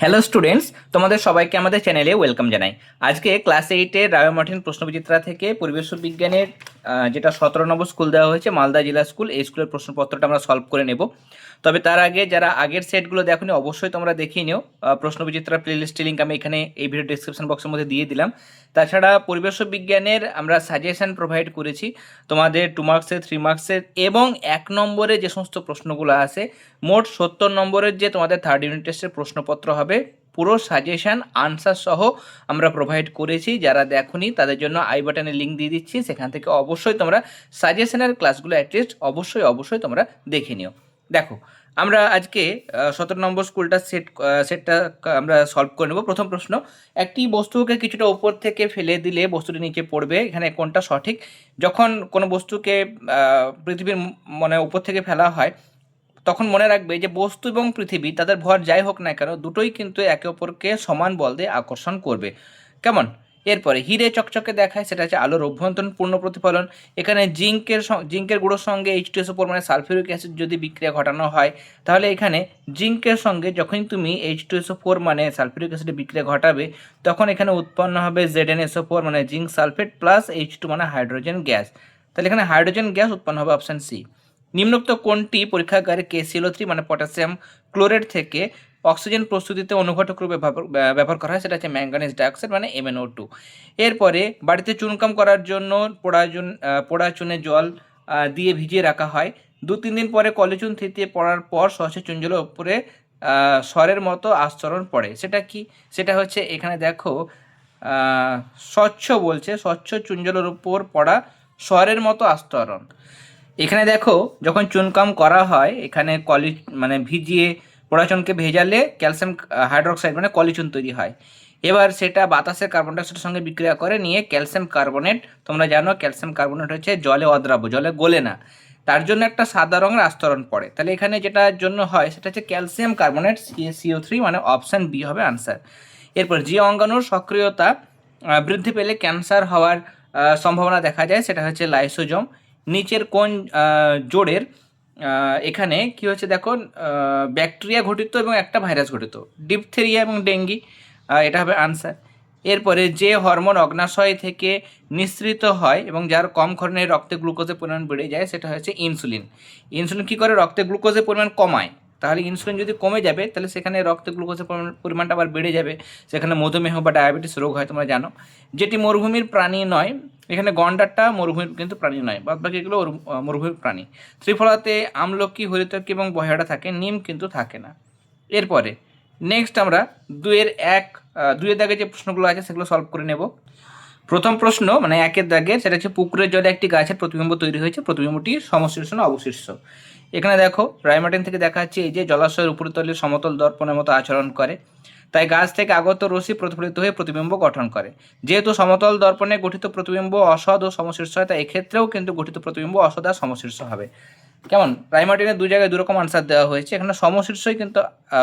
Hello students তোমাদের সবাইকে আমাদের চ্যানেলে ওয়েলকাম জানাই। আজকে ক্লাস এইটের রায় মার্টিন প্রশ্নবিচিত্রা থেকে পরিবেশ বিজ্ঞানের যেটা সতেরো নম্বর স্কুল দেওয়া হয়েছে মালদা জেলা স্কুল। এই স্কুলের প্রশ্নপত্রটা আমরা সলভ করে নেব। তবে তার আগে যারা আগের সেটগুলো দেখোনি অবশ্যই তোমরা দেখিয়ে নিও। আহ, প্রশ্নবিচিত্রা প্লেলিস্টের লিঙ্ক আমি এখানে এই ভিডিও ডিসক্রিপশন বক্সের মধ্যে দিয়ে দিলাম। তাছাড়া পরিবেশ বিজ্ঞানের আমরা সাজেশন প্রোভাইড করেছি তোমাদের টু মার্কসের থ্রি মার্কসের এবং এক নম্বরে যে সমস্ত প্রশ্নগুলো আছে মোট সত্তর নম্বরের যে তোমাদের থার্ড ইউনিট টেস্টের প্রশ্নপত্র হবে পুরো সাজেশান আনসার সহ আমরা প্রোভাইড করেছি। যারা দেখোনি, তাদের জন্য আই বাটনে লিঙ্ক দিয়ে দিচ্ছি। সেখান থেকে অবশ্যই তোমরা সাজেশনের ক্লাসগুলো অ্যাটলিস্ট অবশ্যই অবশ্যই তোমরা দেখে নিও। দেখো, আমরা আজকে সতেরো নম্বর স্কুলটা সেট সেটটা আমরা সলভ করে নেব। প্রথম প্রশ্ন, একটি বস্তুকে কিছুটা উপর থেকে ফেলে দিলে বস্তুটি নিচে পড়বে। এখানে কোনটা সঠিক? যখন কোনো বস্তুকে পৃথিবীর মানে উপর থেকে ফেলা হয় তখন মনে রাখবে যে বস্তু এবং পৃথিবী তাদের ভর যাই হোক না কেন দুটোই কিন্তু একে অপরকে সমান বল দিয়ে আকর্ষণ করবে। কেমন? এরপরে হিরে চকচকে দেখায়, সেটা হচ্ছে আলোর অভ্যন্তরীণ পূর্ণ প্রতিফলন। এখানে জিঙ্কের জিঙ্কের গুঁড়োর সঙ্গে এইচ টু এস পরিমাণে সালফিউরিক অ্যাসিড যদি বিক্রিয়া ঘটানো হয়, তাহলে এখানে জিঙ্কের সঙ্গে যখন তুমি H two S O four মানে সালফিউরিক অ্যাসিডের বিক্রিয়া ঘটাবে, তখন এখানে উৎপন্ন হবে Z N S O four মানে zinc sulphate plus H two মানে হাইড্রোজেন গ্যাস। তাহলে এখানে হাইড্রোজেন গ্যাস উৎপন্ন হবে অপশান সি নিম্নোক্ত কোনটি পরীক্ষাগারে কেসিএলও থ্রি মানে পটাশিয়াম ক্লোরেট থেকে অক্সিজেন প্রস্তুতিতে অনুঘটক রূপে ব্যবহার করা হয়? সেটা হচ্ছে ম্যাঙ্গানিজ ডাইঅক্সাইড মানে এমএনও টু এরপরে বাড়িতে চুনকাম করার জন্য পোড়া চুন পোড়া চুনে জল দিয়ে ভিজিয়ে রাখা হয়। দু তিন দিন পরে কলেচুন থিতিয়ে পড়ার পর সহসে চুনজলের উপরে স্বরের মতো আস্তরণ পড়ে। সেটা কি? সেটা হচ্ছে এখানে দেখো স্বচ্ছ বলছে, স্বচ্ছ চুনজলের উপর পড়া স্বরের মতো আস্তরণ। এখানে দেখো, যখন চুনকাম করা হয়, এখানে কলি মানে ভিজিয়ে পোড়াচুনকে ভেজালে ক্যালসিয়াম হাইড্রোক্সাইড মানে কলিচুন তৈরি হয়। এবার সেটা বাতাসের কার্বন ডাইঅক্সাইডের সঙ্গে বিক্রিয়া করে নিয়ে ক্যালসিয়াম কার্বনেট তোমরা জানো ক্যালসিয়াম কার্বনেট হচ্ছে জলে অদ্রাব্য, জলে গলে না। তার জন্য একটা সাদা রঙের আস্তরণ পড়ে। তাহলে এখানে যেটার জন্য হয়, সেটা হচ্ছে calcium carbonate C O three মানে অপশান বি হবে আনসার এরপর যে অঙ্গাণুর সক্রিয়তা বৃদ্ধি পেলে ক্যান্সার হওয়ার সম্ভাবনা দেখা যায়, সেটা হচ্ছে লাইসোজোম নিচের কোন জোরের এখানে কি হচ্ছে দেখো ব্যাকটেরিয়া ঘটিত এবং একটা ভাইরাস ঘটিত। ডিপথেরিয়া এবং ডেঙ্গি এটা হবে আনসার। এরপরে যে হরমোন অগ্নাশয় থেকে নিঃসৃত হয় এবং যার কম ক্ষরণে রক্তে গ্লুকোজের পরিমাণ বেড়ে যায়, সেটা হচ্ছে ইনসুলিন। ইনসুলিন কী করে রক্তে গ্লুকোজের পরিমাণ কমায়? তাহলে ইনসুলিন যদি কমে যাবে, তাহলে সেখানে রক্তে গ্লুকোজের পরিমাণ- পরিমাণটা আবার বেড়ে যাবে। সেখানে মধুমেহ বা ডায়াবেটিস রোগ হয়, তোমরা জানো। যেটি মরুভূমির প্রাণী নয়, এখানে গন্ডারটা মরুভূমির কিন্তু প্রাণী নয় বাদ বাকি এগুলো মরুভূমির প্রাণী। ত্রিফলাতে আমলকি হরিতকি এবং বহেড়া থাকে, নিম কিন্তু থাকে না। এরপরে নেক্সট আমরা দুয়ের এক দুয়ের দাগে যে প্রশ্নগুলো আছে, সেগুলো সলভ করে নেব। প্রথম প্রশ্ন মানে একের দাগে, সেটা হচ্ছে পুকুরের জলে একটি গাছের প্রতিবিম্ব তৈরি হয়েছে প্রতিবিম্বটি সমশীর্ষ না অবশীর্ষ? এখানে দেখো রায়মার্টিন থেকে দেখা যাচ্ছে এই যে জলাশয়ের উপরিতলে সমতল দর্পণের মতো আচরণ করে। তাই গাছ থেকে আগত রশ্মি প্রতিফলিত হয়ে প্রতিবিম্ব গঠন করে। যেহেতু সমতল দর্পণে গঠিত প্রতিবিম্ব অসৎ ও সমশীর্ষ হয়, তাই এক্ষেত্রেও কিন্তু গঠিত প্রতিবিম্ব অসৎ আর সমশীর্ষ হবে। কেমন? রাইমার্টিনের দুই জায়গায় দুরকম আনসার দেওয়া হয়েছে। এখানে সমশীর্ষই কিন্তু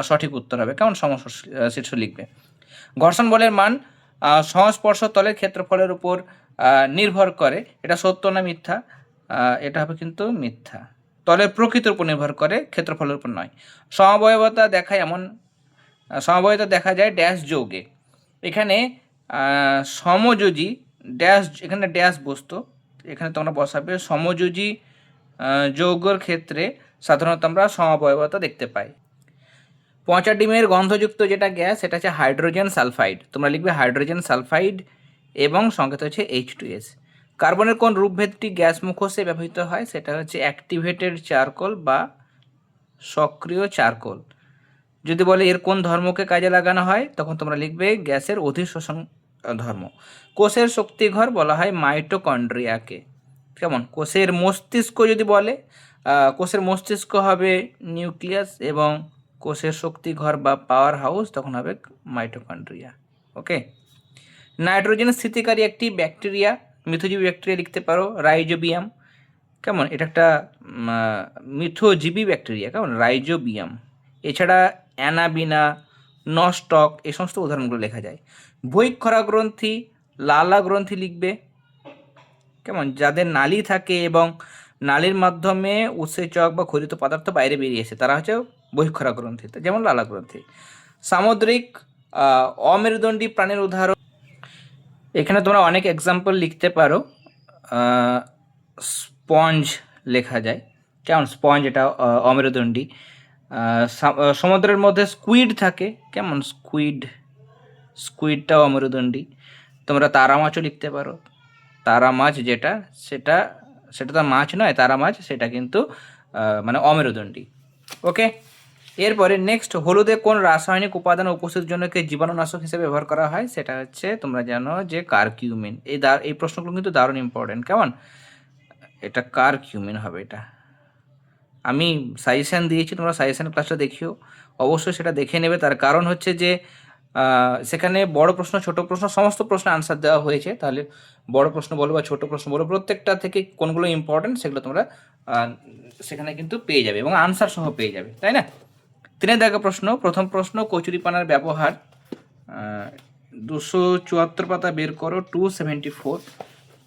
সঠিক উত্তর হবে। কেমন? সমশীর্ষ লিখবে। ঘর্ষণ বলের মান সংস্পর্শ তলের ক্ষেত্রফলের উপর নির্ভর করে। এটা সত্য না মিথ্যা? এটা হবে কিন্তু মিথ্যা। তলের প্রকৃতির উপর নির্ভর করে ক্ষেত্রফলের উপর নয়। সমবয়বতা দেখায় এমন সমবয়তা দেখা যায় ড্যাশ যৌগে। এখানে সমযোজী ড্যাশ এখানে ড্যাশ বস্তু, এখানে তোমরা বসাবে সমযোজী যৌগর ক্ষেত্রে সাধারণত আমরা সমবয়বতা দেখতে পাই। পচা ডিমের গন্ধযুক্ত যেটা গ্যাস সেটা হচ্ছে হাইড্রোজেন সালফাইড তোমরা লিখবে হাইড্রোজেন সালফাইড এবং সংকেত হচ্ছে এইচ টু এস কার্বনের কোন রূপভেদটি গ্যাস মুখোশে ব্যবহৃত হয়? সেটা হচ্ছে অ্যাক্টিভেটেড চারকোল বা সক্রিয় চারকোল। যদি বলে এর কোন ধর্মকে কাজে লাগানো হয়, তখন তোমরা লিখবে গ্যাসের অধিশোষণ ধর্ম। কোষের শক্তিঘর বলা হয় মাইটোকন্ড্রিয়াকে। কেমন? কোষের মস্তিষ্ক যদি বলে কোষের মস্তিষ্ক হবে নিউক্লিয়াস এবং কোষের শক্তিঘর বা পাওয়ার হাউস, তখন হবে মাইটোকন্ড্রিয়া। ওকে? নাইট্রোজেন স্থিতিকারী একটি ব্যাকটেরিয়া মিথোজীবী ব্যাকটেরিয়া লিখতে পারো, রাইজোবিয়াম। কেমন? এটা একটা মিথোজীবী ব্যাকটেরিয়া কেমন? রাইজোবিয়াম। এছাড়া অ্যানাবিনা, নস্টক এই সমস্ত উদাহরণগুলো লেখা যায়। বৈক্ষরা গ্রন্থি, লালা গ্রন্থি লিখবে। কেমন? যাদের নালি থাকে এবং নালীর মাধ্যমে উৎসেচক বা ক্ষরিত পদার্থ বাইরে বেরিয়েছে তারা হচ্ছে বহিঃক্ষরা গ্রন্থি। যেমন লালা গ্রন্থি। সামুদ্রিক অমেরুদণ্ডী প্রাণীর উদাহরণ এখানে তোমরা অনেক এক্সাম্পল লিখতে পারো। স্পঞ্জ লেখা যায়। কেমন? স্পঞ্জ এটা অমেরুদণ্ডী। সমুদ্রের মধ্যে স্কুইড থাকে। কেমন? স্কুইড স্কুইডটাও অমেরুদণ্ডী। তোমরা তারা মাছও লিখতে পারো। তারা মাছ যেটা, সেটা সেটা তো মাছ নয়, তারা মাছ, সেটা কিন্তু মানে অমেরুদণ্ডী। ওকে এরপরে নেক্সট হলুদে কোন রাসায়নিক উপাদান উপস্থিতির জন্য কে জীবাণুনাশক হিসেবে ব্যবহার করা হয়? সেটা হচ্ছে তোমরা জানো যে কারকিউমিন। এই দা এই প্রশ্নগুলো কিন্তু দারুণ ইম্পর্টেন্ট কেমন? এটা কারকিউমিন হবে এটা। আমি সাজেশান দিয়েছি, তোমরা সাজেশান ক্লাসটা দেখিও। অবশ্যই সেটা দেখে নেবে। তার কারণ হচ্ছে যে সেখানে বড় প্রশ্ন, ছোট প্রশ্ন, সমস্ত প্রশ্ন আনসার দেওয়া হয়েছে। তাহলে বড় প্রশ্ন বলো বা ছোট প্রশ্ন বলো, প্রত্যেকটা থেকে কোনগুলো ইম্পর্টেন্ট সেগুলো তোমরা সেখানে কিন্তু পেয়ে যাবে এবং আনসার সহ পেয়ে যাবে। তাই না? তিনের দেখা প্রশ্ন, প্রথম প্রশ্ন, কচুরিপানার ব্যবহার দুশো চুয়াত্তর পাতা বের করো টু সেভেন্টি ফোর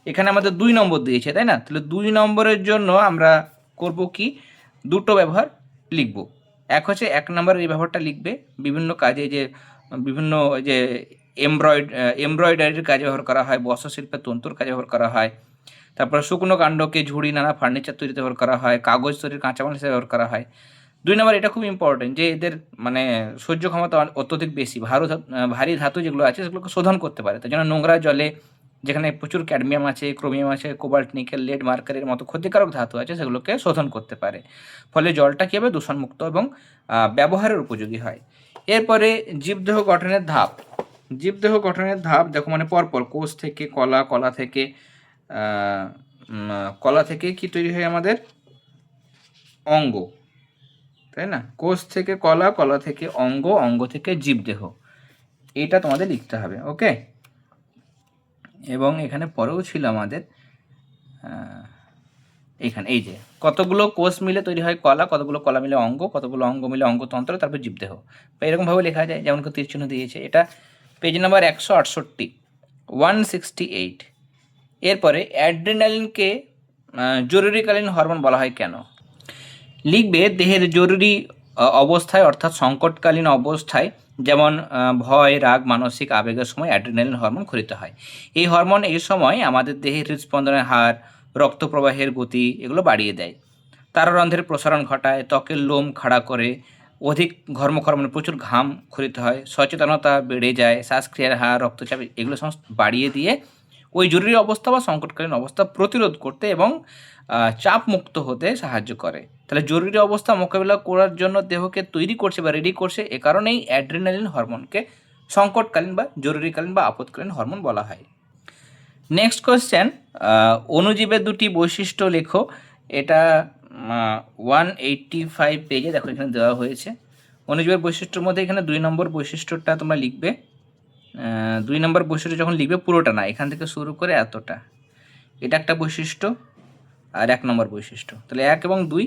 এখানে আমাদের দুই নম্বর দিয়েছে, তাই না? তাহলে দুই নম্বরের জন্য আমরা করব কি? দুটো ব্যবহার লিখব। এক হচ্ছে এক নম্বরের এই ব্যবহারটা লিখবে, বিভিন্ন কাজে যে, বিভিন্ন যে এমব্রয়েড এমব্রয়ডারির কাজে ব্যবহার করা হয়, বস্ত্রশিল্পের তন্তুর কাজে ব্যবহার করা হয়, তারপর শুকনো কাণ্ডকে ঝুড়ি, নানা ফার্নিচার তৈরিতে ব্যবহার করা হয়, কাগজ তৈরির কাঁচামাল হিসেবে ব্যবহার করা হয়। দুই নম্বর, এটা খুব ইম্পর্টেন্ট যে এদের মানে সহ্য ক্ষমতা অত্যধিক বেশি। ভারু ভারী ধাতু যেগুলো আছে সেগুলোকে শোধন করতে পারে। তাই জন্য নোংরা জলে যেখানে প্রচুর ক্যাডমিয়াম আছে, ক্রোমিয়াম আছে, কোবাল্ট, নিকেল, লেড, মার্কারের মতো ক্ষতিকারক ধাতু আছে সেগুলোকে শোধন করতে পারে। ফলে জলটা কী হবে? দূষণমুক্ত এবং ব্যবহারের উপযোগী হয়। এরপরে জীবদেহ গঠনের ধাপ। জীবদেহ গঠনের ধাপ দেখো মানে পরপর কোষ থেকে, কলা কলা থেকে কলা থেকে কি তৈরি হয় আমাদের? অঙ্গ। তাই না? কোষ থেকে কলা কলা থেকে অঙ্গ অঙ্গ থেকে জীবদেহ। এটা তোমাদের লিখতে হবে, ওকে? এবং এখানে পরেও ছিল আমাদের এখানে, এই যে, কতগুলো কোষ মিলে তৈরি হয় কলা, কতগুলো কলা মিলে অঙ্গ, কতগুলো অঙ্গ মিলে অঙ্গতন্ত্র, তারপর জীবদেহ। বা এরকমভাবে লেখা যায়, যেমন তীর চিহ্ন দিয়েছে, এটা পেজ নাম্বার একশো আটষট্টি ওয়ান সিক্সটি এইট এরপরে অ্যাড্রিনালিনকে জরুরিকালীন হরমোন বলা হয় কেন? লিখবে দেহের জরুরি অবস্থায় অর্থাৎ সংকটকালীন অবস্থায় যেমন ভয়, রাগ, মানসিক আবেগের সময় অ্যাড্রিনালিন হরমোন খরিত হয়। এই হরমোন এই সময় আমাদের দেহের হৃদস্পন্দনের হার, রক্ত প্রবাহের গতি এগুলো বাড়িয়ে দেয়। তারারন্ধ্রের প্রসারণ ঘটায়, ত্বকের লোম খাড়া করে, অধিক ঘর্মক্ষর মানে প্রচুর ঘাম খরিত হয়, সচেতনতা বেড়ে যায়, শ্বাসক্রিয়ার হার, রক্তচাপ এগুলো সমস্ত বাড়িয়ে দিয়ে ওই জরুরি অবস্থা বা সংকটকালীন অবস্থা প্রতিরোধ করতে এবং চাপ মুক্ত হতে সাহায্য করে। তাহলে জরুরি অবস্থা মোকাবিলা করার জন্য দেহকে তৈরি করছে বা রেডি করছে এ কারণেই অ্যাড্রিনালিন হরমোনকে সংকটকালীন বা জরুরিকালীন বা আপদকালীন হরমোন বলা হয়। নেক্সট কোয়েশ্চেন অণুজীবের দুটি বৈশিষ্ট্য লেখো। এটা ওয়ান এইটটি ফাইভ পেজে দেখো এখানে দেওয়া হয়েছে। অনুজীবের বৈশিষ্ট্যের মধ্যে এখানে দুই নম্বর বৈশিষ্ট্যটা তোমরা লিখবে। দুই নম্বর বৈশিষ্ট্য যখন লিখবে পুরোটা না, এখান থেকে শুরু করে এতটা। এটা একটা বৈশিষ্ট্য আর এক নম্বর বৈশিষ্ট্য। তাহলে এক এবং দুই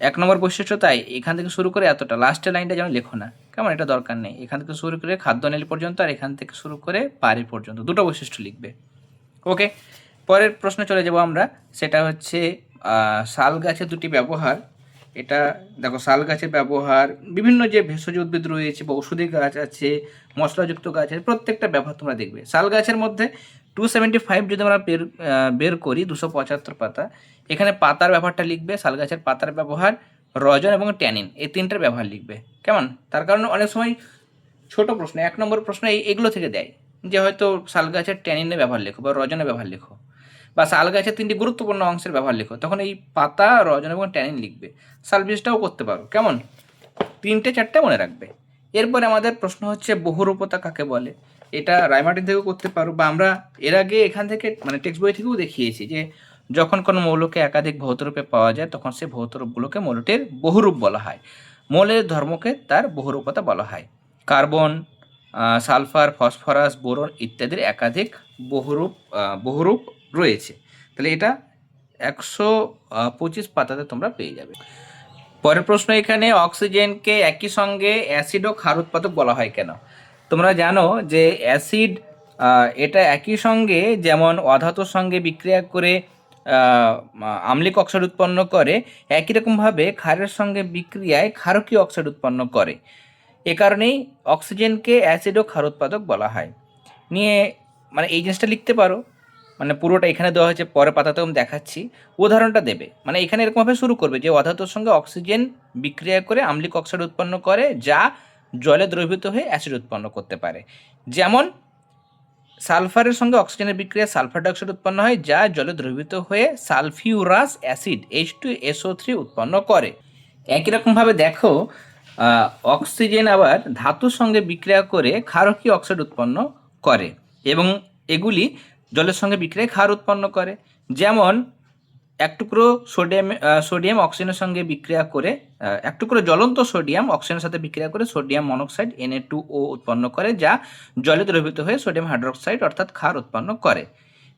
এক নম্বর বৈশিষ্ট্য তাই, এখান থেকে শুরু করে এতটা লাস্টের লাইনটা যেন লেখো না। কেমন? এটা দরকার নেই। এখান থেকে শুরু করে খাদ্য নীল পর্যন্ত আর এখান থেকে শুরু করে পারি পর্যন্ত, দুটো বৈশিষ্ট্য লিখবে। ওকে পরের প্রশ্নে চলে যাব আমরা। সেটা হচ্ছে শাল গাছের দুটি ব্যবহার এটা দেখো, শাল গাছের ব্যবহার, বিভিন্ন যে ভেষজ উদ্ভিদ রয়েছে বা ওষুধি গাছ আছে, মশলাযুক্ত গাছ আছে, প্রত্যেকটা ব্যবহার তোমরা দেখবে। শাল গাছের মধ্যে টু সেভেন্টি ফাইভ যদি আমরা বের বের করি, দুশো পঁচাত্তর পাতা, এখানে পাতার ব্যবহারটা লিখবে, শাল গাছের পাতার ব্যবহার, রজন এবং ট্যানিন, এই তিনটার ব্যবহার লিখবে। কেমন? তার কারণে অনেক সময় ছোট প্রশ্ন, এক নম্বর প্রশ্ন এই, এগুলো থেকে দেয়, যে হয়তো শাল গাছের ট্যানিনের ব্যবহার লেখো বা রজনের ব্যবহার লেখো। বা শাল গাছের তিনটি গুরুত্বপূর্ণ অংশের ব্যবহার লেখো। তখন এই পাতা, রজন এবং ট্যানিন লিখবে। শাল বীজটাও করতে পারো। কেমন? তিনটে, চারটে মনে রাখবে। এরপরে আমাদের প্রশ্ন হচ্ছে, বহুরূপতা কাকে বলে? এটা রায়মার্টিন থেকেও করতে পারো বা আমরা এর আগে এখান থেকে মানে টেক্সট বই থেকেও দেখিয়েছি যে, যখন কোনো মৌলকে একাধিক ভৌতরূপে পাওয়া যায়, তখন সেই ভৌতরূপগুলোকে মৌলটির বহুরূপ বলা হয়। মৌলের ধর্মকে তার বহুরূপতা বলা হয়। কার্বন সালফার, ফসফরাস, বোরন ইত্যাদির একাধিক বহুরূপ বহুরূপ রয়েছে। তাহলে এটা একশো পঁচিশ পাতাতে তোমরা পেয়ে যাবে। পরের প্রশ্ন এখানে, অক্সিজেনকে একই সঙ্গে অ্যাসিড ও ক্ষার উৎপাদক বলা হয় কেন? তোমরা জানো যে অ্যাসিড এটা একই সঙ্গে যেমন অধাতুর সঙ্গে বিক্রিয়া করে আম্লিক অক্সাইড উৎপন্ন করে, একই রকমভাবে ক্ষারের সঙ্গে বিক্রিয়ায় ক্ষারকীয় অক্সাইড উৎপন্ন করে। এ কারণেই অক্সিজেনকে অ্যাসিড ও ক্ষার উৎপাদক বলা হয়। নিয়ে মানে এই জিনিসটা লিখতে পারো। মানে পুরোটা এখানে দেওয়া হয়েছে, পরের পাতাতেও আমি দেখাচ্ছি। উদাহরণটা দেবে। মানে এখানে এরকমভাবে শুরু করবে যে অধাতুর সঙ্গে অক্সিজেন বিক্রিয়া করে আম্লিক অক্সাইড উৎপন্ন করে, যা জলে দ্রবীভূত হয়ে অ্যাসিড উৎপন্ন করতে পারে। যেমন, সালফারের সঙ্গে অক্সিজেনের বিক্রিয়া সালফার ডাইঅক্সাইড উৎপন্ন হয়, যা জলে দ্রবীভূত হয়ে sulphurous acid H two S O three উৎপন্ন করে। একই রকমভাবে দেখো অক্সিজেন আবার ধাতুর সঙ্গে বিক্রিয়া করে ক্ষারকীয় অক্সাইড উৎপন্ন করে। এবং এগুলি জলের সঙ্গে বিক্রিয়ায় ক্ষার উৎপন্ন করে। যেমন, এক টুকরো সোডিয়াম সোডিয়াম অক্সিজেনের সঙ্গে বিক্রিয়া করে এক টুকরো জ্বলন্ত সোডিয়াম অক্সিজেনের সাথে বিক্রিয়া করে sodium monoxide N A two O উৎপন্ন করে, যা জলে দ্রবীভূত হয়ে সোডিয়াম হাইড্রোক্সাইড অর্থাৎ ক্ষার উৎপন্ন করে।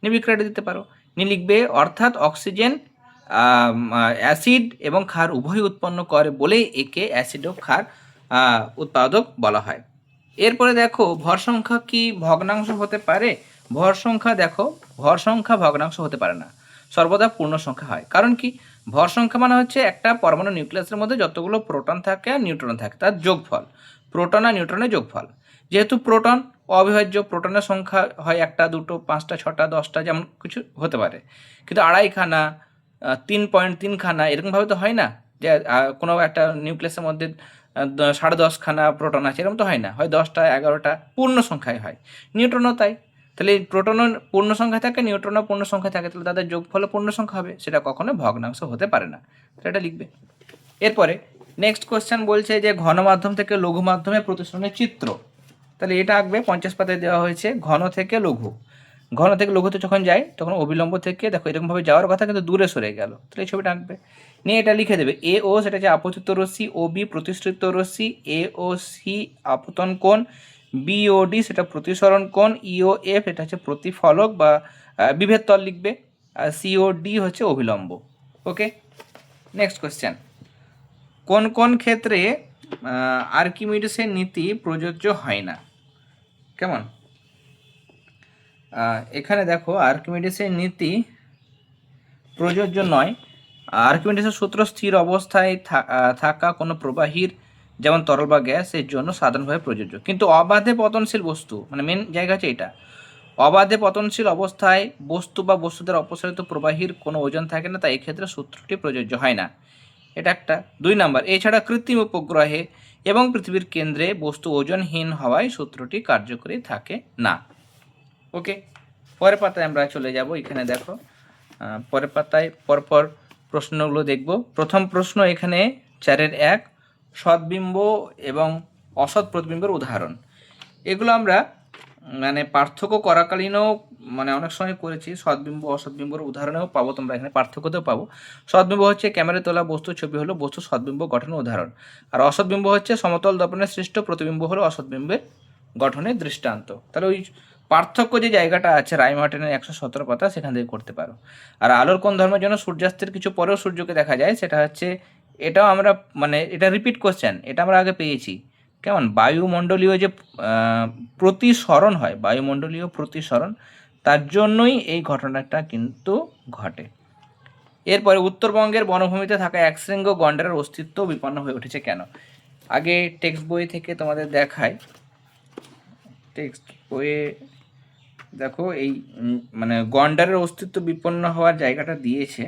নিয়ে বিক্রিয়াটা দিতে পারো। নিয়ে লিখবে, অর্থাৎ অক্সিজেন অ্যাসিড এবং ক্ষার উভয় উৎপন্ন করে বলেই একে অ্যাসিড ও ক্ষার উৎপাদক বলা হয়। এরপরে দেখো, ভর সংখ্যা কি ভগ্নাংশ হতে পারে? ভর সংখ্যা দেখো, ভর সংখ্যা ভগ্নাংশ হতে পারে না। সর্বদা পূর্ণ সংখ্যা হয়। কারণ কি? ভর সংখ্যা মানে হচ্ছে একটা পরমাণু নিউক্লিয়াসের মধ্যে যতগুলো প্রোটন থাকে আর নিউট্রন থাকে, তার যোগফল। প্রোটন আর নিউট্রনের যোগফল। যেহেতু প্রোটন অবিভাজ্য, প্রোটনের সংখ্যা হয় একটা, দুটো, পাঁচটা, ছটা, দশটা, যেমন কিছু হতে পারে। কিন্তু আড়াইখানা তিন পয়েন্ট তিনখানা এরকমভাবে তো হয় না যে কোনো একটা নিউক্লিয়াসের মধ্যে সাড়ে দশখানা প্রোটন আছে, এরকম তো হয় না। হয় দশটা, এগারোটা, পূর্ণ সংখ্যায় হয়। নিউট্রনও তাই। তাহলে প্রোটনও পূর্ণ সংখ্যা থাকে নিউট্রনও পূর্ণ সংখ্যা থাকে, তাহলে তাদের যোগফলও পূর্ণ সংখ্যা হবে, সেটা কখনো ভগ্নাংশ হতে পারে না। এটা লিখবে। এরপরে নেক্সট কোশ্চেন বলছে যে ঘন মাধ্যম থেকে লঘু মাধ্যমে প্রতিসরণের চিত্র। তাহলে এটা আঁকবে, পঞ্চাশ পাতায় দেওয়া হয়েছে, ঘন থেকে লঘু। ঘন থেকে লঘুতে যখন যাই তখন অবিলম্ব থেকে, দেখো এরকমভাবে যাওয়ার কথা কিন্তু দূরে সরে গেল। তাহলে এই ছবিটা আঁকবে। নিয়ে এটা লিখে দেবে এ ও সেটা হচ্ছে আপতিত রশ্মি ও বি প্রতিষ্ঠিত রশ্মি এ ও সি আপতন কোণ বিওডি সেটা প্রতিসরণ কোণ ইও এফ এটা হচ্ছে প্রতিফলক বা বিভেদ তল লিখবে, আর সিওডি হচ্ছে অবিলম্ব ওকে নেক্সট কোশ্চেন কোন কোন ক্ষেত্রে আর্কিমিডিসের নীতি প্রযোজ্য হয় না? কেমন? এখানে দেখো, আর্কিমিডিসের নীতি প্রযোজ্য নয়। আর্কিমিডিসের সূত্র স্থির অবস্থায় থাকা কোনো প্রবাহীর যেমন তরল বা গ্যাস, এর জন্য সাধারণভাবে প্রযোজ্য। কিন্তু অবাধে পতনশীল বস্তু মানে মেন জায়গা হচ্ছে এটা। অবাধে পতনশীল অবস্থায় বস্তু বা বস্তুদের অপসারিত প্রবাহীর কোনো ওজন থাকে না, তাই এক্ষেত্রে সূত্রটি প্রযোজ্য হয় না। এটা একটা। দুই নাম্বার, এছাড়া কৃত্রিম উপগ্রহে এবং পৃথিবীর কেন্দ্রে বস্তু ওজনহীন হওয়ায় সূত্রটি কার্যকরী থাকে না। ওকে, পরের পাতায় আমরা চলে যাব, এখানে দেখো। পরের পাতায় পরপর প্রশ্নগুলো দেখব। প্রথম প্রশ্ন এখানে, চারের এক সদ্বিম্ব এবং অসৎ প্রতিবিম্বের উদাহরণ। এগুলো আমরা মানে পার্থক্য করাকালীনও মানে অনেক সময় করেছি সদ্বিম্ব অসৎবিম্বর উদাহরণেও পাবো, তোমরা এখানে পার্থক্যতেও পাবো। সদ্বিম্ব হচ্ছে ক্যামেরায় তোলা বস্তু ছবি হলো বস্তু সদ্বিম্ব গঠনের উদাহরণ। আর অসৎবিম্ব হচ্ছে সমতল দর্পণের সৃষ্ট প্রতিবিম্ব হলো অসৎবিম্বের গঠনের দৃষ্টান্ত। তাহলে ওই পার্থক্য যে জায়গাটা আছে রায় মার্টিনের একশো সতেরো পাতা, সেখান থেকে করতে পারো। আর আলোর কোন ধর্মের জন্য সূর্যাস্তের কিছু পরেও সূর্যকে দেখা যায়, সেটা হচ্ছে এটাও আমরা মানে এটা রিপিট কোশ্চেন এটা আমরা আগে পেয়েছি। কেমন? বায়ুমণ্ডলীয় যে প্রতিসরণ হয়, বায়ুমণ্ডলীয় প্রতিসরণ, তার জন্যই এই ঘটনাটা কিন্তু ঘটে। এরপরে উত্তরবঙ্গের বনভূমিতে থাকা একশৃঙ্গ গন্ডারের অস্তিত্ব বিপন্ন হয়ে উঠেছে কেন? আগে টেক্সট বই থেকে তোমাদের দেখায় টেক্সট বইয়ে দেখো, এই মানে গন্ডারের অস্তিত্ব বিপন্ন হওয়ার জায়গাটা দিয়েছে।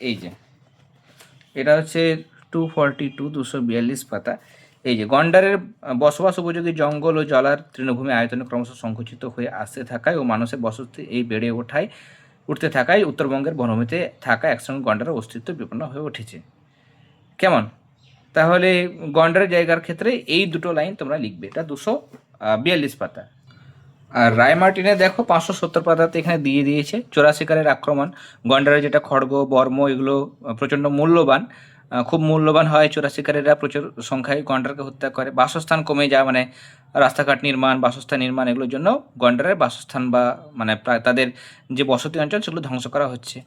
এই যে। এটা হচ্ছে টু ফর্টি টু দুশো বিয়াল্লিশ পাতা। এই যে, গন্ডারের বসবাস উপযোগী জঙ্গল ও জলার তৃণভূমি আয়তনে ক্রমশ সংকুচিত হয়ে আসতে থাকায় ও মানুষের বসতি এই বেড়ে ওঠায়, উঠতে থাকায় উত্তরবঙ্গের বনভূমিতে থাকা একসঙ্গে গন্ডারের অস্তিত্ব বিপন্ন হয়ে উঠেছে। কেমন? তাহলে গন্ডারের জায়গার ক্ষেত্রে এই দুটো লাইন তোমরা লিখবে। এটা দুশো বিয়াল্লিশ পাতা। আর রায় মার্টিনে দেখো পাঁচশো সত্তর পাতাতে এখানে দিয়ে দিয়েছে। চোরাশিকারের আক্রমণ, গন্ডারের যেটা খড়গ, বর্ম, এগুলো প্রচণ্ড মূল্যবান। খুব মূল্যবান হয় চোরাশিকারেরা প্রচুর সংখ্যায় গন্ডারকে হত্যা করে। বাসস্থান কমে যায় মানে রাস্তাঘাট নির্মাণ, বাসস্থান নির্মাণ, এগুলোর জন্য গন্ডারের বাসস্থান বা মানে তাদের যে বসতি অঞ্চল, সেগুলো ধ্বংস করা হচ্ছে।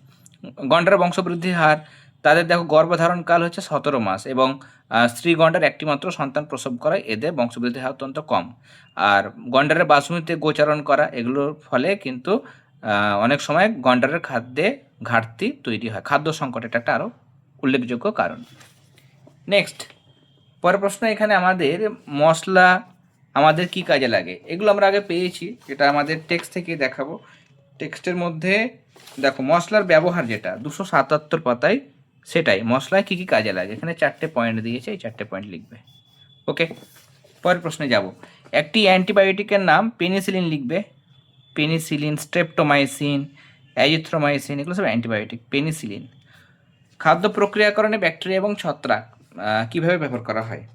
গন্ডারের বংশবৃদ্ধির হার তাদের দেখো গর্ভধারণকাল হচ্ছে সতেরো মাস এবং স্ত্রী গন্ডার একটি মাত্র সন্তান প্রসব করায়। এদের বংশবৃদ্ধির হার অত্যন্ত কম। আর গন্ডারের বাসভূমিতে গোচারণ করা, এগুলোর ফলে কিন্তু অনেক সময় গন্ডারের খাদ্যে ঘাটতি তৈরি হয়। খাদ্য সংকট, এটা একটা আরও উল্লেখযোগ্য কারণ। নেক্সট, পরের প্রশ্ন এখানে আমাদের মশলা আমাদের কি কাজে লাগে? এগুলো আমরা আগে পেয়েছি, এটা আমাদের টেক্সট থেকে দেখাবো। টেক্সটের মধ্যে দেখো, মশলার ব্যবহার যেটা, দুশো সাতাত্তর পাতায় সেটাই, মশলায় কী কী কাজে লাগে? এখানে চারটে পয়েন্ট দিয়েছে, এই চারটে পয়েন্ট লিখবে। ওকে পরের প্রশ্নে যাব। একটি অ্যান্টিবায়োটিকের নাম পেনিসিলিন লিখবে। পেনিসিলিন, স্ট্রেপ্টোমাইসিন, অ্যাজিথ্রোমাইসিন, এগুলো সব অ্যান্টিবায়োটিক, পেনিসিলিন। খাদ্য প্রক্রিয়াকরণে ব্যাকটেরিয়া এবং ছত্রাক কীভাবে ব্যবহার করা হয়?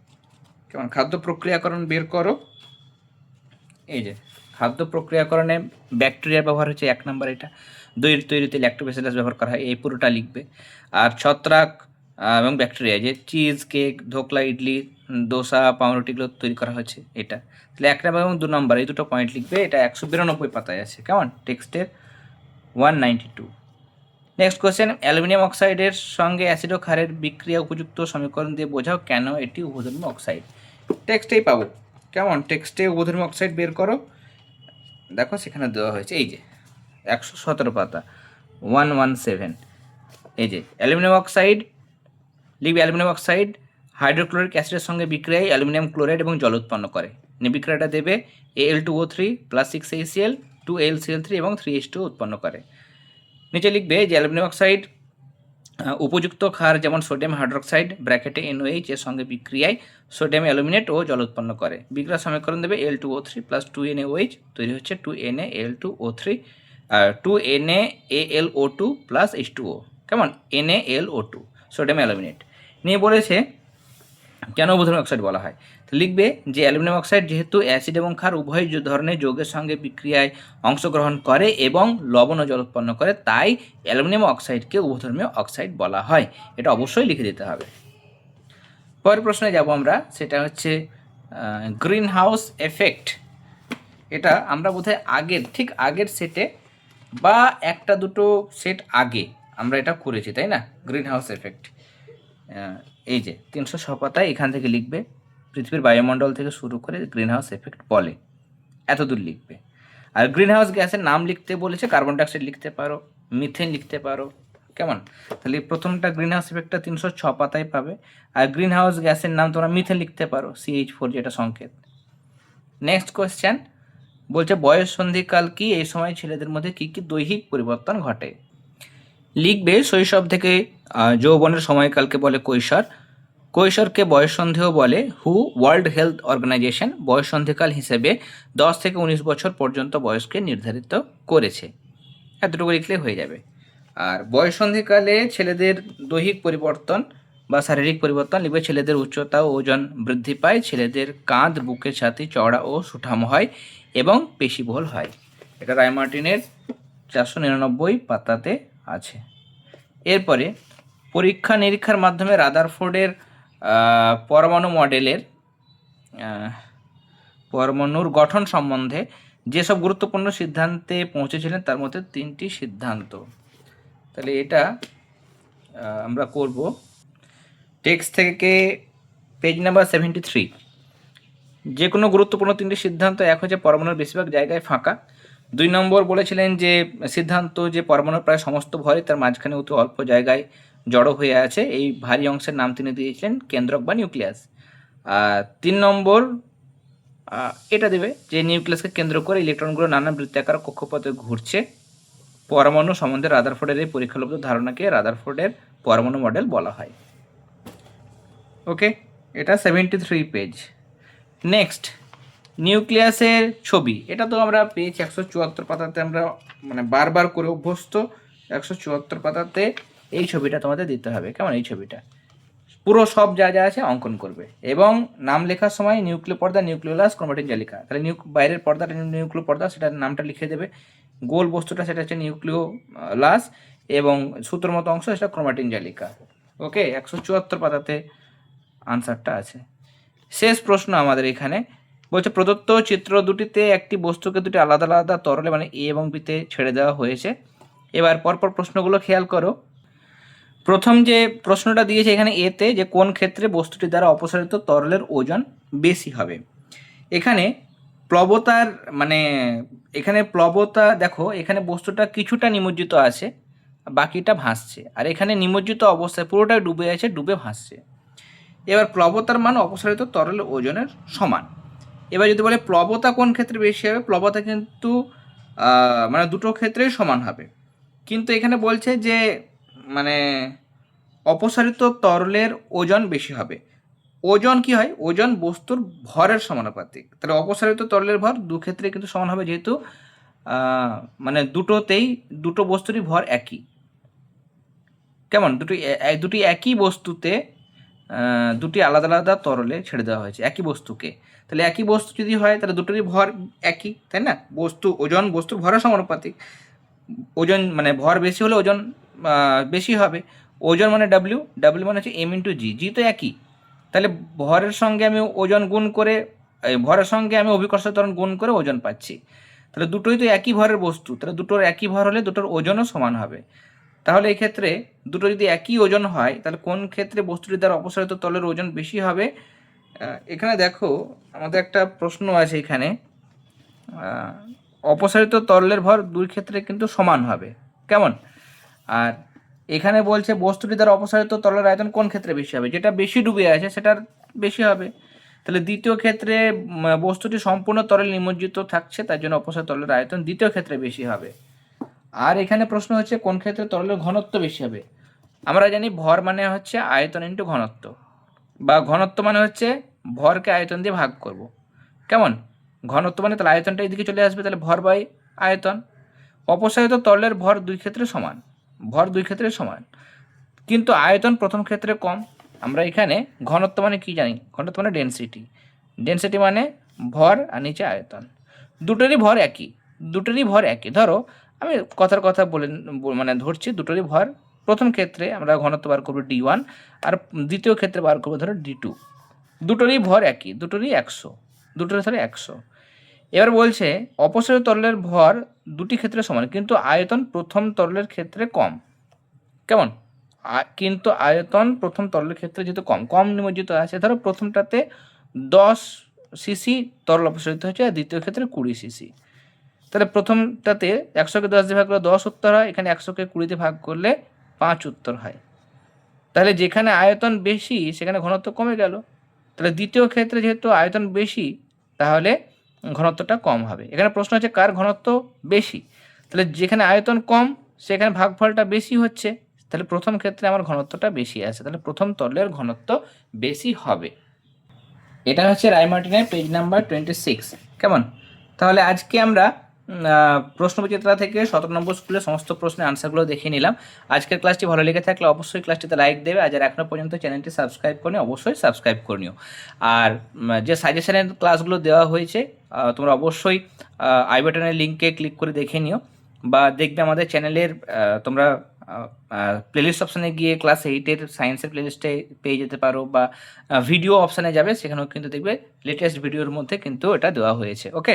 কেমন? খাদ্য প্রক্রিয়াকরণ বের করো। এই যে, খাদ্য প্রক্রিয়াকরণে ব্যাকটেরিয়া ব্যবহার হচ্ছে এক নম্বর এটা। দইয়ের তৈরিতে ল্যাক্টোবেসিলাস ব্যবহার করা হয়, এই পুরোটা লিখবে। আর ছত্রাক এবং ব্যাকটেরিয়া যে চিজ কেক ধোকলা ইডলি দোসা পাউরুটিগুলো তৈরি করা হয়েছে, এটা। তাহলে এক নম্বর এবং দু নম্বর, এই দুটো পয়েন্ট লিখবে, এটা একশো বিরানব্বই পাতায় আছে, কেমন? টেক্সটের one ninety two next question aluminium অক্সাইডের সঙ্গে অ্যাসিড ও ক্ষারের বিক্রিয়া উপযুক্ত সমীকরণ দিয়ে বোঝাও কেন এটি উভধর্মী অক্সাইড? টেক্সটেই পাবো। কেমন? টেক্সটে উভধর্মী অক্সাইড বের করো। দেখো সেখানে দেওয়া হয়েছে, এই যে। একশো সতেরো পাতা ওয়ান ওয়ান সেভেন এই যে, অ্যালুমিনিয়াম অক্সাইড লিখবে অ্যালুমিনিয়াম অক্সাইড, হাইড্রোক্লোরিক অ্যাসিডের সঙ্গে বিক্রিয়ায় অ্যালুমিনিয়াম ক্লোরাইড এবং জল উৎপন্ন করে। বিক্রিয়াটা দেবে A L two O three plus six H C L two L C L three এবং থ্রি এইচ টু উৎপন্ন করে। নিচে লিখবে যে, অ্যালুমিনিয়াম অক্সাইড উপযুক্ত ক্ষার যেমন সোডিয়াম হাইড্রোক্সাইড ব্র্যাকেটে এনওএইচ এর সঙ্গে বিক্রিয়ায় সোডিয়াম অ্যালুমিনেট ও জল উৎপন্ন করে। বিক্রিয়া সমীকরণ দেবে L two O three plus two N O H তৈরি হচ্ছে two N A L two O three two N A L O two plus H two O কেমন N L O two sodium aluminate নিয়ে বলেছে, কেন উভধর্মী oxide বলা হয়? তো লিখবে যে অ্যালুমিনিয়াম অক্সাইড যেহেতু অ্যাসিড এবং ক্ষার উভয় ধরনের যৌগের সঙ্গে বিক্রিয়ায় অংশগ্রহণ করে এবং লবণ ও জল উৎপন্ন করে, তাই অ্যালুমিনিয়াম অক্সাইডকে উভধর্মীয় অক্সাইড বলা হয়। এটা অবশ্যই লিখে দিতে হবে। পরের প্রশ্নে যাব আমরা, সেটা হচ্ছে গ্রিন হাউস এফেক্ট এটা আমরা বোধহয় আগের, ঠিক আগের সেটে বা একটা দুটো সেট আগে আমরা এটা করেছি, তাই না? গ্রিন হাউস এফেক্ট এই যে, তিনশো ছ পাতায় এখান থেকে লিখবে, পৃথিবীর বায়ুমণ্ডল থেকে শুরু করে গ্রিন হাউস এফেক্ট বলে এত দূর লিখবে। আর গ্রিন হাউস গ্যাসের নাম লিখতে বলেছে কার্বন ডাইঅক্সাইড লিখতে পারো মিথেন লিখতে পারো, কেমন? তাহলে প্রথমটা গ্রিন হাউস এফেক্টটা তিনশো ছ পাতায় পাবে, আর গ্রিন হাউস গ্যাসের নাম তোমরা মিথেন লিখতে পারো সিএইচ ফোর যেটা সংকেত। নেক্সট কোয়েশ্চেন বলছে, বয়স সন্ধিকাল কি? এই সময় ছেলেদের মধ্যে কি কি দৈহিক পরিবর্তন ঘটে? লিখবে, শৈশব থেকে যৌবনের সময়কালকে বলে কৈশোর। কৈশোরকে বয়ঃসন্ধিও বলে হু ওয়ার্ল্ড হেলথ অর্গানাইজেশন বয়ঃসন্ধিকাল হিসেবে দশ থেকে উনিশ বছর পর্যন্ত বয়সকে নির্ধারিত করেছে। এতটুকু লিখলে হয়ে যাবে। আর বয়ঃসন্ধিকালে ছেলেদের দৈহিক পরিবর্তন বা শারীরিক পরিবর্তন লিখবে ছেলেদের উচ্চতা ও ওজন বৃদ্ধি পায়। ছেলেদের কাঁধ বুকের ছাতি, চওড়া ও সুঠাম হয় এবং পেশিবহুল হয়। এটা রায়মার্টিনের চারশো নিরানব্বই পাতাতে আছে। এরপরে পরীক্ষা নিরীক্ষার মাধ্যমে রাদারফোর্ডের পরমাণু মডেলের পরমাণুর গঠন সম্বন্ধে যেসব গুরুত্বপূর্ণ সিদ্ধান্তে পৌঁছেছিলেন তার মধ্যে তিনটি সিদ্ধান্ত। তাহলে এটা আমরা করব। টেক্সট থেকে পেজ নাম্বার সেভেন্টি থ্রি যে কোনো গুরুত্বপূর্ণ তিনটি সিদ্ধান্ত এক হচ্ছে পরমাণুর বেশিরভাগ জায়গায় ফাঁকা। দুই নম্বর বলেছিলেন যে, সিদ্ধান্ত যে পরমাণুর প্রায় সমস্ত ভরই তার মাঝখানে অতি অল্প জায়গায় জড়ো হয়ে আছে, এই ভারী অংশের নাম তিনি দিয়েছিলেন কেন্দ্রক বা নিউক্লিয়াস। আর তিন নম্বর এটা দেবে যে নিউক্লিয়াসকে কেন্দ্র করে ইলেকট্রনগুলো নানা বৃত্তাকার কক্ষপথে ঘুরছে। পরমাণু সম্বন্ধে রাদারফোর্ডের এই পরীক্ষালব্ধ ধারণাকে রাদারফোর্ডের পরমাণু মডেল বলা হয়। ওকে এটা সেভেন্টি থ্রি পেজ নেক্সট নিউক্লিয়াসের ছবি। এটা তো আমরা পেয়েছি একশো চুয়াত্তর পাতাতে, আমরা মানে বারবার করে অভ্যস্ত। একশো চুয়াত্তর পাতাতে এই ছবিটা তোমাদের দিতে হবে। কেমন এই ছবিটা? পুরো সব যা যা আছে অঙ্কন করবে। এবং নাম লেখার সময় নিউক্লিয় পর্দা নিউক্লিওলাস ক্রোমাটিন জালিকা তাহলে নিউ বাইরের পর্দাটা নিউক্লিয় পর্দা, সেটার নামটা লিখে দেবে। গোল বস্তুটা, সেটা হচ্ছে নিউক্লিও লাস এবং সূত্র মতো অংশ, সেটা ক্রোমাটিন জালিকা ওকে একশো চুয়াত্তর পাতাতে আনসারটা আছে। শেষ প্রশ্ন আমাদের এখানে। বলছে, প্রদত্ত চিত্র দুটিতে একটি বস্তুকে দুটি আলাদা আলাদা তরলে মানে এ এবং বিতে ছেড়ে দেওয়া হয়েছে। এবার পরপর প্রশ্নগুলো খেয়াল করো। প্রথম যে প্রশ্নটা দিয়েছে এখানে এতে যে কোন ক্ষেত্রে বস্তুটি দ্বারা অপসারিত তরলের ওজন বেশি হবে। এখানে প্লবতার মানে এখানে প্লবতা দেখো, এখানে বস্তুটা কিছুটা নিমজ্জিত আছে, বাকিটা ভাসছে। আর এখানে নিমজ্জিত অবস্থায় পুরোটা ডুবে আছে, ডুবে ভাসছে। এবার প্লবতার মান অপসারিত তরল ওজনের সমান। এবার যদি বলে প্লবতা কোন ক্ষেত্রে বেশি হবে, প্লবতা কিন্তু মানে দুটো ক্ষেত্রেই সমান হবে। কিন্তু এখানে বলছে যে মানে অপসারিত তরলের ওজন বেশি হবে। ওজন কি হয়? ওজন বস্তুর ভরের সমানুপাতিক। তাহলে অপসারিত তরলের ভর দু ক্ষেত্রে কিন্তু সমান হবে যেহেতু মানে দুটোতেই, দুটো বস্তুরই ভর একই। কেমন? দুটি দুটি একই বস্তুতে দুটি আলাদা আলাদা তরলে ছেড়ে দেওয়া হয়েছে, একই বস্তুকে। তাহলে একই বস্তু যদি হয়, তাহলে দুটোরই ভর একই, তাই না? বস্তু, ওজন বস্তুর ভরের সমানুপাতিক। ওজন মানে ভর বেশি হলে ওজন বেশি হবে। ওজন মানে ডাব্লিউ ডাব্লিউ মানে হচ্ছে এম ইন্টু জি জি তো একই। তাহলে ভরের সঙ্গে আমি ওজন গুণ করে ভরের সঙ্গে আমি অভিকর্ষ ত্বরণ গুণ করে ওজন পাচ্ছি। তাহলে দুটোই তো একই ভরের বস্তু, তাহলে দুটোর একই ভর হলে দুটোর ওজনও সমান হবে। তাহলে ক্ষেত্রে দুটো যদি একই ওজন হয়, তাহলে কোন ক্ষেত্রে বস্তুটির দ্বারা অপসারিত তলের ওজন বেশি হবে? এখানে দেখো আমাদের একটা প্রশ্ন আছে এখানে। অপসারিত তরলের ভর দুই ক্ষেত্রে কিন্তু সমান হবে। কেমন? আর এখানে বলছে বস্তুটি দ্বারা অপসারিত তরলের আয়তন কোন ক্ষেত্রে বেশি হবে? যেটা বেশি ডুবে আছে সেটার বেশি হবে। তাহলে দ্বিতীয় ক্ষেত্রে বস্তুটি সম্পূর্ণ তরল নিমজ্জিত থাকছে, তার জন্য অপসারিত তরলের আয়তন দ্বিতীয় ক্ষেত্রে বেশি হবে। আর এখানে প্রশ্ন হচ্ছে, কোন ক্ষেত্রে তরলের ঘনত্ব বেশি হবে? আমরা জানি ভর মানে হচ্ছে আয়তন ইন্টু ঘনত্ব। বা ঘনত্ব মানে হচ্ছে ভরকে আয়তন দিয়ে ভাগ করব। কেমন? ঘনত্ব মানে তাহলে আয়তনটা এদিকে চলে আসবে, তাহলে ভর বাই আয়তন। অপসারিত তরলের ভর দুই ক্ষেত্রে সমান। ভর দুই ক্ষেত্রে সমান। কিন্তু আয়তন প্রথম ক্ষেত্রে কম। আমরা এখানে ঘনত্ব মানে কি জানি? ঘনত্ব মানে ডেনসিটি ডেন্সিটি মানে ভর আর নিচে আয়তন। দুটোরই ভর একই। দুটোরই ভর একই। ধরো আমি কথার কথা বলে মানে ধরছি দুটোরই ভর। প্রথম ক্ষেত্রে আমরা ঘনত্ব বার করব ডি ওয়ান আর দ্বিতীয় ক্ষেত্রে বার করব ধরো ডি টু দুটোরই ভর একই, দুটোরই একশো, দুটোরই ধরে একশো। এবার বলছে অপসারিত তরলের ভর দুটি ক্ষেত্রে সমান, কিন্তু আয়তন প্রথম তরলের ক্ষেত্রে কম। কেমন? কিন্তু আয়তন প্রথম তরলের ক্ষেত্রে যেহেতু কম কম নিমজ্জিত আছে, ধরো প্রথমটাতে দশ সিসি তরল অপসারিত হচ্ছে আর দ্বিতীয় ক্ষেত্রে কুড়ি সিসি তাহলে প্রথমটাতে একশোকে দশ দিয়ে ভাগ করলে দশ উত্তর হয়, এখানে একশোকে কুড়িতে ভাগ করলে পাঁচ উত্তর হয়। তাহলে যেখানে আয়তন বেশি, সেখানে ঘনত্ব কমে গেল। তাহলে দ্বিতীয় ক্ষেত্রে যেহেতু আয়তন বেশি, তাহলে ঘনত্বটা কম হবে। এখানে প্রশ্ন হচ্ছে কার ঘনত্ব বেশি? তাহলে যেখানে আয়তন কম, সেখানে ভাগফলটা বেশি হচ্ছে। তাহলে প্রথম ক্ষেত্রে আমার ঘনত্বটা বেশি আছে। তাহলে প্রথম তরলের ঘনত্ব বেশি হবে। এটা হচ্ছে রায়মার্টিনের পেজ নাম্বার টোয়েন্টি সিক্স কেমন? তাহলে আজকে আমরা প্রশ্নবিচিত্রা থেকে সতেরো নম্বর স্কুলের সমস্ত প্রশ্নের আনসারগুলো দেখে নিলাম। আজকের ক্লাসটি ভালো লেগে থাকলে অবশ্যই ক্লাসটিতে লাইক দেবে আর যারা এখনও পর্যন্ত চ্যানেলটি সাবস্ক্রাইব করেনি, অবশ্যই সাবস্ক্রাইব করে নিও। আর যে সাজেশনের ক্লাসগুলো দেওয়া হয়েছে তোমরা অবশ্যই আই বাটনের লিঙ্কে ক্লিক করে দেখে নিও বা দেখবে আমাদের চ্যানেলের তোমরা প্লেলিস্ট অপশানে গিয়ে ক্লাস এইটের সায়েন্সের প্লেলিস্টে পেয়ে যেতে পারো বা ভিডিও অপশানে যাবে, সেখানেও কিন্তু দেখবে লেটেস্ট ভিডিওর মধ্যে কিন্তু এটা দেওয়া হয়েছে ওকে